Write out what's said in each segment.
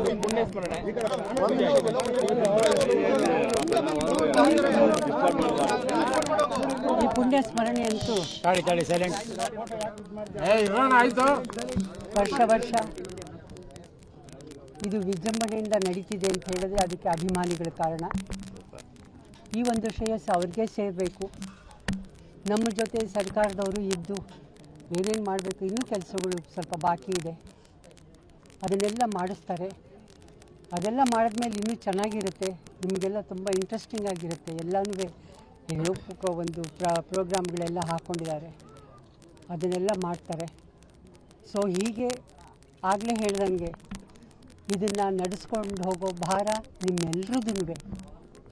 ಒಂದು ಪುಣ್ಯ ಸ್ಮರಣೆ ಈ ಪುಣ್ಯ ಸ್ಮರಣೆ ಅಂತೂ ತಾಳಿ ತಾಳಿ ಸೈಲೆಂಟ್ ಆಯ್ತು. ವರ್ಷ ವರ್ಷ. ಇದು ವಿಜೃಂಭಣೆಯಿಂದ ನಡೀತಿದೆ ಅಂತ ಹೇಳಿದ್ರೆ ಅದಕ್ಕೆ ಅಭಿಮಾನಿಗಳ ಕಾರಣ. ಈ ಒಂದು ಶ್ರೇಯಸ್ಸು ಅವ್ರಿಗೆ ಸೇರಬೇಕು. ನಮ್ಮ ಜೊತೆ ಸರ್ಕಾರದವರು ಇದ್ದು ಏನೇನು ಮಾಡಬೇಕು ಇನ್ನೂ ಕೆಲಸಗಳು ಸ್ವಲ್ಪ ಬಾಕಿ ಇದೆ. ಅದನ್ನೆಲ್ಲ ಮಾಡಿಸ್ತಾರೆ. ಅದೆಲ್ಲ ಮಾಡಿದ್ಮೇಲೆ ಇನ್ನೂ ಚೆನ್ನಾಗಿರುತ್ತೆ. ನಿಮಗೆಲ್ಲ ತುಂಬ ಇಂಟ್ರೆಸ್ಟಿಂಗ್ ಆಗಿರುತ್ತೆ. ಎಲ್ಲನೂ ಹೇಳೋಕ್ಕೆ ಒಂದು ಪ್ರ, ಪ್ರೋಗ್ರಾಮ್ಗಳೆಲ್ಲ ಹಾಕ್ಕೊಂಡಿದ್ದಾರೆ ಅದನ್ನೆಲ್ಲ ಮಾಡ್ತಾರೆ. ಸೊ ಹೀಗೆ ಆಗಲೇ ಹೇಳ್ದಂಗೆ ಇದನ್ನು ನಡೆಸ್ಕೊಂಡು ಹೋಗೋ ಭಾರ ನಿಮ್ಮೆಲ್ಲರದೂ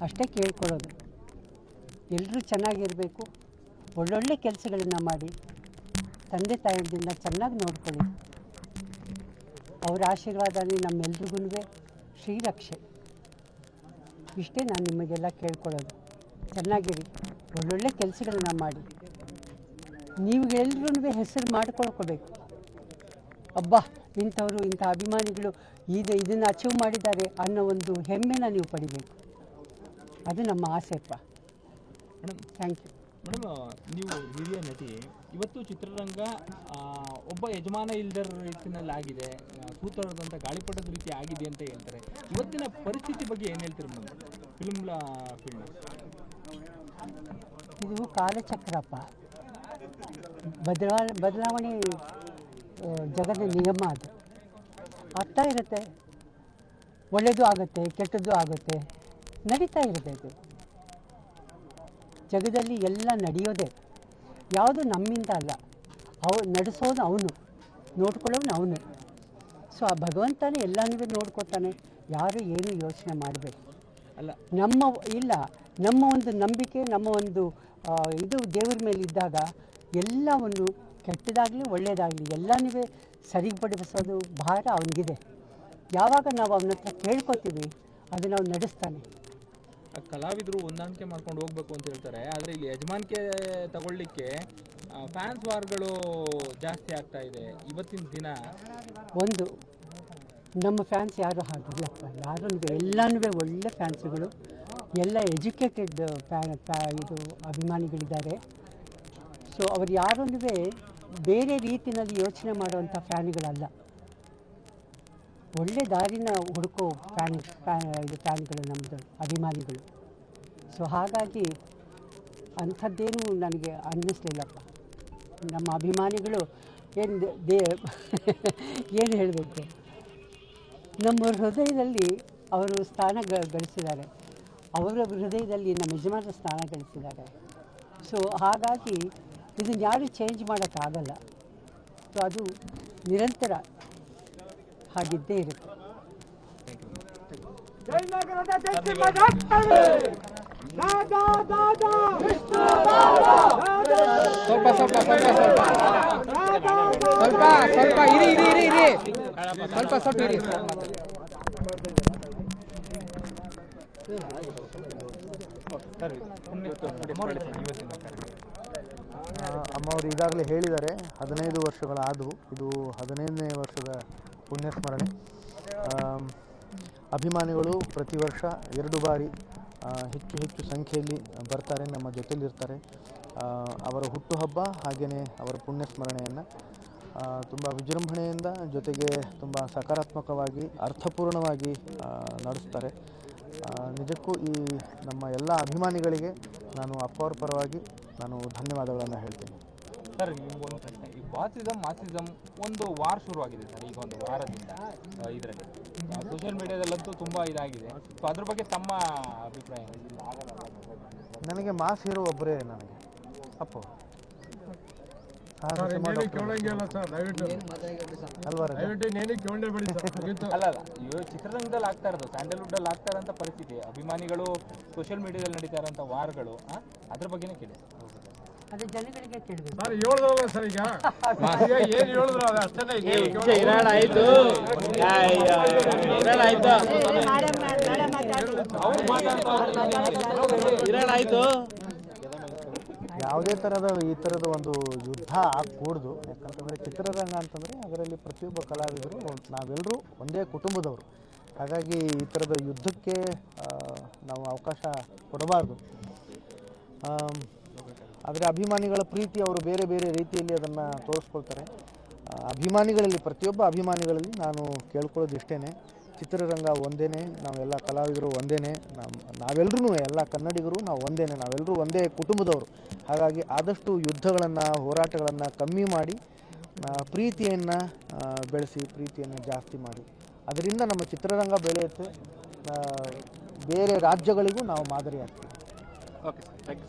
ಅಷ್ಟೇ ಕೇಳ್ಕೊಳ್ಳೋದು. ಎಲ್ಲರೂ ಚೆನ್ನಾಗಿರಬೇಕು. ಒಳ್ಳೊಳ್ಳೆ ಕೆಲಸಗಳನ್ನು ಮಾಡಿ. ತಂದೆ ತಾಯಿಯಿಂದ ಚೆನ್ನಾಗಿ ನೋಡ್ಕೊಳ್ಳಿ. ಅವರ ಆಶೀರ್ವಾದನೇ ನಮ್ಮೆಲ್ರಿಗೂ ಶ್ರೀರಕ್ಷೆ. ಇಷ್ಟೇ ನಾನು ನಿಮಗೆಲ್ಲ ಕೇಳ್ಕೊಳ್ಳೋದು. ಚೆನ್ನಾಗಿರಿ, ಒಳ್ಳೊಳ್ಳೆ ಕೆಲಸಗಳನ್ನ ಮಾಡಿ. ನೀವು ಎಲ್ರೂ ಹೆಸರು ಮಾಡ್ಕೊಳ್ಕೋಬೇಕು. ಅಬ್ಬಾ, ಇಂಥವರು, ಇಂಥ ಅಭಿಮಾನಿಗಳು ಇದು ಇದನ್ನು ಅಚೀವ್ ಮಾಡಿದ್ದಾರೆ ಅನ್ನೋ ಒಂದು ಹೆಮ್ಮೆನ ನೀವು ಪಡಿಬೇಕು. ಅದು ನಮ್ಮ ಆಸೆಪ್ಪ ಥ್ಯಾಂಕ್ ಯು ಮೇಡಮ್ ನೀವು ಹಿರಿಯ ನಟಿ, ಇವತ್ತು ಚಿತ್ರರಂಗ ಒಬ್ಬ ಯಜಮಾನ ಇಲ್ದರ ರೀತಿಯಲ್ಲಿ ಆಗಿದೆ ಸೂತ್ರದಂಥ ಗಾಳಿಪಟದ ರೀತಿ ಆಗಿದೆ ಅಂತ ಹೇಳ್ತಾರೆ. ಇವತ್ತಿನ ಪರಿಸ್ಥಿತಿ ಬಗ್ಗೆ ಏನು ಹೇಳ್ತೀರಿ ಮೇಡಮ್? ಫಿಲ್ಮ್ ಫೀಲ್ಡ್ ಇದು ಕಾಲಚಕ್ರಪ್ಪ. ಬದಲಾ ಬದಲಾವಣೆ ಜಗದ ನಿಯಮ ಅದು. ಆಗ್ತಾ ಇರುತ್ತೆ. ಒಳ್ಳೆಯದು ಆಗುತ್ತೆ, ಕೆಟ್ಟದ್ದು ಆಗುತ್ತೆ, ನಡೀತಾ ಇರುತ್ತೆ ಜಗದಲ್ಲಿ ಎಲ್ಲ ನಡೆಯೋದೆ ಯಾವುದು ನಮ್ಮಿಂದ ಅಲ್ಲ. ಅವ ನಡೆಸೋದು ಅವನು ನೋಡ್ಕೊಳ್ಳೋನು ಅವನು. ಸೊ ಆ ಭಗವಂತನೇ ಎಲ್ಲನೂ ನೋಡ್ಕೊತಾನೆ ಯಾರು ಏನು ಯೋಚನೆ ಮಾಡಬೇಕು. ಅಲ್ಲ. ನಮ್ಮ ಇಲ್ಲ ನಮ್ಮ ಒಂದು ನಂಬಿಕೆ ನಮ್ಮ ಒಂದು ಇದು ದೇವ್ರ ಮೇಲೆ ಇದ್ದಾಗ ಎಲ್ಲವನ್ನು ಕೆಟ್ಟದಾಗಲಿ ಒಳ್ಳೆಯದಾಗಲಿ ಎಲ್ಲನೂ ಸರಿಪಡಿಸೋದು ಭಾರ ಅವನಿಗಿದೆ. ಯಾವಾಗ ನಾವು ಅವನ ಹತ್ರ ಕೇಳ್ಕೊತೀವಿ ಅದನ್ನು ಅವ್ನು ನಡೆಸ್ತಾನೆ. ಕಲಾವಿದರು ಹೊಂದಾಣಿಕೆ ಮಾಡ್ಕೊಂಡು ಹೋಗ್ಬೇಕು ಅಂತ ಹೇಳ್ತಾರೆ. ಆದರೆ ಇಲ್ಲಿ ಯಜಮಾನಿಕೆ ತಗೊಳ್ಳಿಕ್ಕೆ ಫ್ಯಾನ್ಸ್ ವಾರ್ಗಳು ಜಾಸ್ತಿ ಆಗ್ತಾ ಇದೆ ಇವತ್ತಿನ ದಿನ. ಒಂದು, ನಮ್ಮ ಫ್ಯಾನ್ಸ್ ಯಾರು ಹಾಗಿಲ್ಲಪ್ಪ ಯಾರೂ ಎಲ್ಲನೂ ಒಳ್ಳೆ ಫ್ಯಾನ್ಸ್ಗಳು ಎಲ್ಲ ಎಜುಕೇಟೆಡ್ ಫ್ಯಾ ಇದು ಅಭಿಮಾನಿಗಳಿದ್ದಾರೆ. ಸೊ ಅವ್ರು ಯಾರೊಂದುವೆ ಬೇರೆ ರೀತಿಯಲ್ಲಿ ಯೋಚನೆ ಮಾಡುವಂಥ ಫ್ಯಾನ್ಗಳಲ್ಲ ಒಳ್ಳೆ ದಾರಿನ ಹುಡುಕೋ ಫ್ಯಾನ್ ಇದು ಫ್ಯಾನ್ಗಳು ನಮ್ಮದು ಅಭಿಮಾನಿಗಳು. ಸೊ ಹಾಗಾಗಿ ಅಂಥದ್ದೇನು ನನಗೆ ಅನ್ನಿಸ್ಲಿಲ್ಲಪ್ಪ. ನಮ್ಮ ಅಭಿಮಾನಿಗಳು ಏನು ದೇ ಏನು ಹೇಳಬೇಕು? ನಮ್ಮ ಹೃದಯದಲ್ಲಿ ಅವರು ಸ್ಥಾನ ಗಳಿಸಿದ್ದಾರೆ. ಅವರ ಹೃದಯದಲ್ಲಿ ನಮ್ಮ ಯಜಮಾನರ ಸ್ಥಾನ ಗಳಿಸಿದ್ದಾರೆ. ಸೊ ಹಾಗಾಗಿ ಇದನ್ನು ಯಾರು ಚೇಂಜ್ ಮಾಡೋಕ್ಕಾಗಲ್ಲ. ಸೊ ಅದು ನಿರಂತರ ಹಾಗಿದ್ದೇ ಇರುತ್ತೆ. ಸ್ವಲ್ಪ ಸ್ವಲ್ಪ ಸ್ವಲ್ಪ ಸ್ವಲ್ಪ ಇರಿ ಇರಿ ಇರಿ ಇರಿ ಸ್ವಲ್ಪ ಸ್ವಲ್ಪ ಇರಿ ಅಮ್ಮ ಅವರು ಈಗಾಗಲೇ ಹೇಳಿದ್ದಾರೆ, ಹದಿನೈದು ವರ್ಷಗಳಾದವು. ಇದು ಹದಿನೈದನೇ ವರ್ಷದ ಪುಣ್ಯ ಸ್ಮರಣೆ ಆಮ್, ಅಭಿಮಾನಿಗಳು ಪ್ರತಿ ವರ್ಷ ಎರಡು ಬಾರಿ ಹೆಚ್ಚು ಹೆಚ್ಚು ಸಂಖ್ಯೆಯಲ್ಲಿ ಬರ್ತಾರೆ ನಮ್ಮ ಜೊತೆಯಲ್ಲಿರ್ತಾರೆ. ಅವರ ಹುಟ್ಟುಹಬ್ಬ ಹಾಗೆಯೇ ಅವರ ಪುಣ್ಯ ಸ್ಮರಣೆಯನ್ನು ತುಂಬ ವಿಜೃಂಭಣೆಯಿಂದ ಜೊತೆಗೆ ತುಂಬ ಸಕಾರಾತ್ಮಕವಾಗಿ ಅರ್ಥಪೂರ್ಣವಾಗಿ ನಡೆಸ್ತಾರೆ. ನಿಜಕ್ಕೂ ಈ ನಮ್ಮ ಎಲ್ಲ ಅಭಿಮಾನಿಗಳಿಗೆ ನಾನು ಅಪ್ಪವರ ಪರವಾಗಿ ನಾನು ಧನ್ಯವಾದಗಳನ್ನು ಹೇಳ್ತೀನಿ. ಸರ್ ನಿಮ್ಗೊಂದು ಪ್ರಶ್ನೆ. ಈ ಬಾಸಿಸಮ್ ಮಾಸಿಸಮ್ ಒಂದು ವಾರ್ ಶುರುವಾಗಿದೆ ಸರ್ ಈಗ ಒಂದು ವಾರದಿಂದ ಇದರಲ್ಲಿ. ಸೋಷಿಯಲ್ ಮೀಡಿಯಾದಲ್ಲಂತೂ ತುಂಬ ಇದಾಗಿದೆ. ಸೊ ಅದ್ರ ಬಗ್ಗೆ ತಮ್ಮ ಅಭಿಪ್ರಾಯ? ನನಗೆ ಮಾಸ್ ಹೀರೋ ಒಬ್ಬರೇ ನನಗೆ. ಅಪ್ಪು. ಸಾಹಸ ಸರ್ ಸಿಂಹ ಇನ್ನೇನು ಡಾಕ್ಟರ್ ಕೇಳಂಗಿಲ್ಲ ಸರ್ ದಯವಿಟ್ಟು. ಅಲ್ವಾ ರಜಾ? ದಯವಿಟ್ಟು ಇನ್ನೇನು ಕೇಳಲೇಬೇಡಿ ಸರ್ ಮುಗೀತು. ಅಲ್ಲ ಅಲ್ಲ ಇವಾಗ ಚಿತ್ರರಂಗದಲ್ಲಿ ಆಗ್ತಾ ಇರೋದು ಸ್ಯಾಂಡಲ್ವುಡ್ಡಲ್ಲಿ ಆಗ್ತಾ ಇರೋಂಥ ಪರಿಸ್ಥಿತಿ. ಅಭಿಮಾನಿಗಳು ಸೋಷಿಯಲ್ ಮೀಡಿಯಾದಲ್ಲಿ ನಡೀತಾ ಇರೋಂಥ ವಾರ್ಗಳು ಆ, ಅದ್ರ ಬಗ್ಗೆನೇ ಕೇಳಿ ಅದು ಜನಗಳಿಗೆ ಕೇಳಬೇಕು. ಸರ್ ಹೇಳಿದ್ರಲ್ಲ ಸರ್ ಈಗ. ಈಗ ಏನ್ ಹೇಳಿದ್ರು ಅದು? ಅಷ್ಟೇ ಆಯ್ತು. ಆಯ್ತು. ಯಾವುದೇ ಥರದ ಈ ಥರದ ಒಂದು ಯುದ್ಧ ಆಗಕೂಡ್ದು ಯಾಕಂತಂದರೆ ಚಿತ್ರರಂಗ ಅಂತಂದರೆ ಅದರಲ್ಲಿ ಪ್ರತಿಯೊಬ್ಬ ಕಲಾವಿದರು ನಾವೆಲ್ಲರೂ ಒಂದೇ ಕುಟುಂಬದವರು. ಹಾಗಾಗಿ ಈ ಥರದ ಯುದ್ಧಕ್ಕೆ ನಾವು ಅವಕಾಶ ಕೊಡಬಾರ್ದು. ಆದರೆ ಅಭಿಮಾನಿಗಳ ಪ್ರೀತಿ ಅವರು ಬೇರೆ ಬೇರೆ ರೀತಿಯಲ್ಲಿ ಅದನ್ನು ತೋರಿಸ್ಕೊಳ್ತಾರೆ. ಅಭಿಮಾನಿಗಳಲ್ಲಿ, ಪ್ರತಿಯೊಬ್ಬ ಅಭಿಮಾನಿಗಳಲ್ಲಿ ನಾನು ಕೇಳ್ಕೊಳ್ಳೋದು ಇಷ್ಟೇ ಚಿತ್ರರಂಗ ಒಂದೇ ನಾವೆಲ್ಲ ಕಲಾವಿದರು ಒಂದೇ ನಮ್ಮ ನಾವೆಲ್ಲರೂ ಎಲ್ಲ ಕನ್ನಡಿಗರು ನಾವು ಒಂದೇ ನಾವೆಲ್ಲರೂ ಒಂದೇ ಕುಟುಂಬದವರು. ಹಾಗಾಗಿ ಆದಷ್ಟು ಯುದ್ಧಗಳನ್ನು, ಹೋರಾಟಗಳನ್ನು ಕಮ್ಮಿ ಮಾಡಿ ಪ್ರೀತಿಯನ್ನು ಬೆಳೆಸಿ, ಪ್ರೀತಿಯನ್ನು ಜಾಸ್ತಿ ಮಾಡಿ. ಅದರಿಂದ ನಮ್ಮ ಚಿತ್ರರಂಗ ಬೆಳೆಯುತ್ತೆ. ಬೇರೆ ರಾಜ್ಯಗಳಿಗೂ ನಾವು ಮಾದರಿಯಾಗ್ತೀವಿ. Okay sir thank you